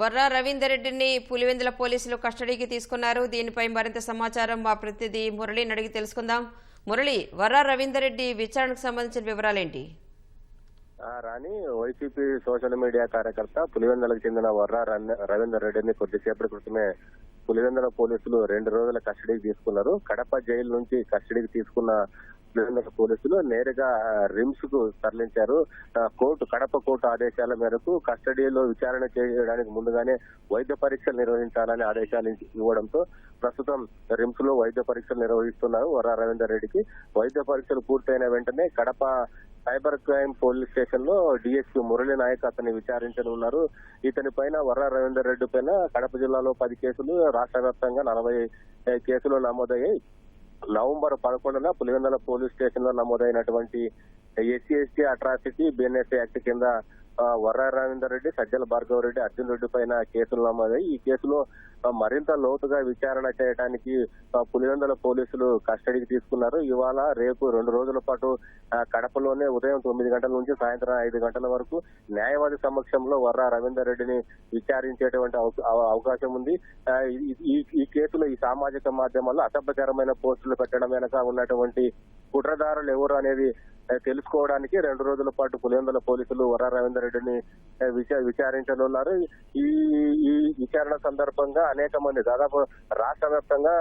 వర్రా రవీందర్ రెడ్డిని పులివెందుల పోలీసులు కస్టడీకి తీసుకున్నారు. దీనిపై మరింత సమాచారం మా ప్రతినిధి మురళిని అడిగి తెలుసుకుందాం. మురళి వర్రా రవీందర్ రెడ్డి విచారణకు సంబంధించిన వివరాలేంటి? రాణి వైసీపీ సోషల్ మీడియా కార్యకర్త పులివెందులకు చెందిన వర్రా రవీందర్ రెడ్డిని కొద్దిసేపటి క్రితమే పులివెందుల పోలీసులు రెండు రోజుల కస్టడీకి తీసుకున్నారు. కడప జైలు నుంచి కస్టడీకి తీసుకున్న పులివెందుల పోలీసులు నేరుగా రిమ్స్కు తరలించారు కోర్టు కడప కోర్టు ఆదేశాల మేరకు కస్టడీలో విచారణ చేయడానికి ముందుగానే వైద్య పరీక్షలు నిర్వహించాలని ఆదేశాలు ఇవ్వడంతో ప్రస్తుతం రిమ్స్లో వైద్య పరీక్షలు నిర్వహిస్తున్నారు వర రవీందర్ రెడ్డికి. వైద్య పరీక్షలు పూర్తయిన వెంటనే కడప సైబర్ క్రైమ్ పోలీస్ స్టేషన్లో డిఎస్పీ మురళీ నాయక్ అతన్ని విచారించనున్నారు. ఇతని పైన వర్ర రవీందర్ రెడ్డి పైన కడప జిల్లాలో పది కేసులు రాష్ట్ర వ్యాప్తంగా నలభై కేసులు నమోదయ్యాయి. నవంబర్ పదకొండున పులివెందుల పోలీస్ స్టేషన్లో నమోదైనటువంటి SC ST atrocity BNS act కింద వర్ర రవీందర్ రెడ్డి సజ్జల భార్గవ రెడ్డి అర్జున్ రెడ్డి పైన కేసులు నమోదయ్యి ఈ కేసులో మరింత లోతుగా విచారణ చేయడానికి పులివెందుల పోలీసులు కస్టడీకి తీసుకున్నారు. ఇవాళ రేపు రెండు రోజుల పాటు కడపలోనే ఉదయం తొమ్మిది గంటల నుంచి సాయంత్రం ఐదు గంటల వరకు న్యాయవాది సమక్షంలో వర్రా రవీందర్ రెడ్డిని విచారించేటువంటి అవ- అవకాశం ఉంది. ఈ- ఈ కేసులో ఈ సామాజిక మాధ్యమాల్లో అసభ్యకరమైన పోస్టులు పెట్టడం వెనక ఉన్నటువంటి కుట్రదారులు ఎవరు అనేది తెలుసుకోవడానికి రెండు రోజుల పాటు పులివెందుల పోలీసులు వర రవీందర్ రెడ్డిని ఆ, విచారించనున్నారు. ఈ ఈ విచారణ సందర్భంగా అనేక మంది దాదాపు రాష్ట్ర వ్యాప్తంగా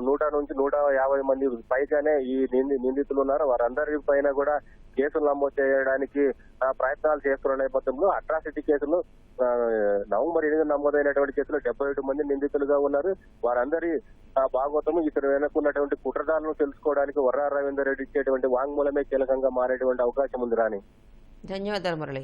నూట నుంచి నూట యాభై మంది పైగానే ఈ నింది- నిందితులు ఉన్నారు వారందరి పైన కూడా కేసులు నమోదు చేయడానికి ప్రయత్నాలు చేస్తున్న నేపథ్యంలో అట్రాసిటీ కేసులు నవంబర్ ఎనిమిది నమోదైనటువంటి కేసులో డెబ్బై ఏడు మంది నిందితులుగా ఉన్నారు. వారందరి ఆ, భాగవతము ఇతను వెనుకున్నటువంటి కుట్రదారులను తెలుసుకోవడానికి వర్రా రవీందర్ రెడ్డి ఇచ్చేటువంటి వాంగ్మూలమే కీలకంగా మారేటువంటి అవకాశం ఉంది రాని ధన్యవాదాలు మురళి.